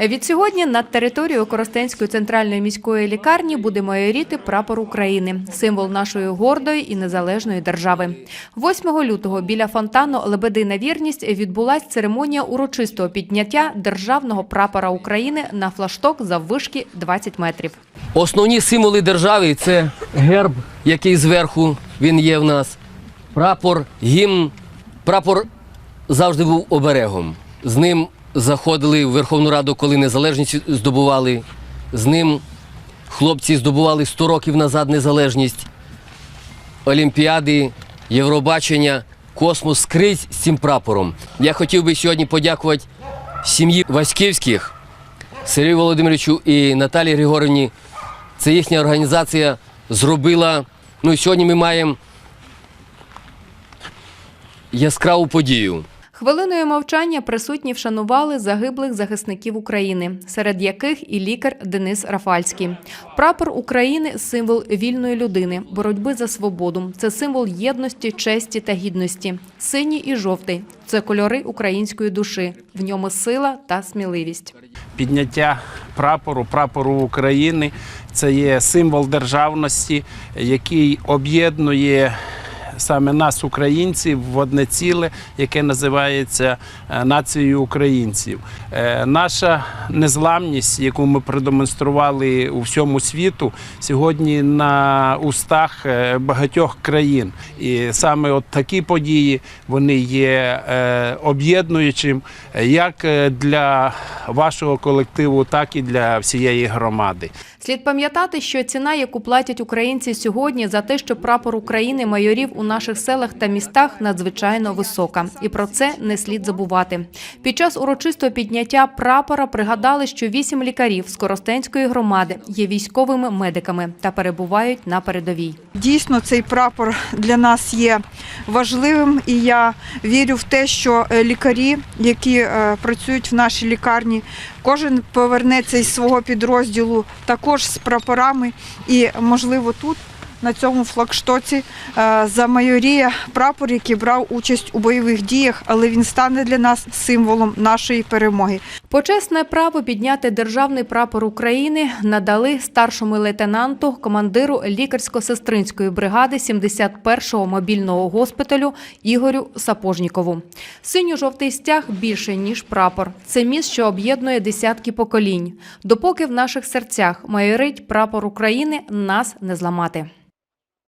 Відсьогодні над територією Коростенської центральної міської лікарні буде майоріти прапор України, символ нашої гордої і незалежної держави. 8 лютого біля фонтану Лебедина вірність відбулась церемонія урочистого підняття державного прапора України на флашток заввишки 20 метрів. Основні символи держави це герб, який зверху він є в нас, прапор, гімн. Прапор завжди був оберегом. З ним заходили в Верховну Раду, коли незалежність здобували. З ним хлопці здобували 100 років назад незалежність. Олімпіади, Євробачення, космос скрізь з цим прапором. Я хотів би сьогодні подякувати сім'ї Васьківських, Сергію Володимировичу і Наталії Григорівні. Це їхня організація зробила. Ну і сьогодні ми маємо яскраву подію. Хвилиною мовчання присутні вшанували загиблих захисників України, серед яких і лікар Денис Рафальський. Прапор України символ вільної людини, боротьби за свободу. Це символ єдності, честі та гідності. Синій і жовтий це кольори української душі. В ньому сила та сміливість. Підняття прапору, прапору України це є символ державності, який об'єднує саме нас, українців, в одне ціле, яке називається е, нацією українців. Е, Наша незламність, яку ми продемонстрували у всьому світу, сьогодні на устах е, багатьох країн. І саме от такі події вони є об'єднуючим як для вашого колективу, так і для всієї громади. Слід пам'ятати, що ціна, яку платять українці сьогодні за те, що прапор України майорів у наших селах та містах, надзвичайно висока, і про це не слід забувати. Під час урочистого підняття прапора пригадали, що вісім лікарів з Коростенської громади є військовими медиками та перебувають на передовій. Дійсно, цей прапор для нас є важливим, і я вірю в те, що е, лікарі, які е, працюють в нашій лікарні, кожен повернеться із свого підрозділу також з прапорами. І, можливо, тут. На цьому флагштоці е, замайоріє прапор, який брав участь у бойових діях, але він стане для нас символом нашої перемоги. Почесне право підняти державний прапор України надали старшому лейтенанту, командиру лікарсько-сестринської бригади 71-го мобільного госпіталю Ігорю Сапожнікову. Синьо-жовтий стяг більше ніж прапор. Це міст, що об'єднує десятки поколінь. Допоки в наших серцях майорить прапор України, нас не зламати.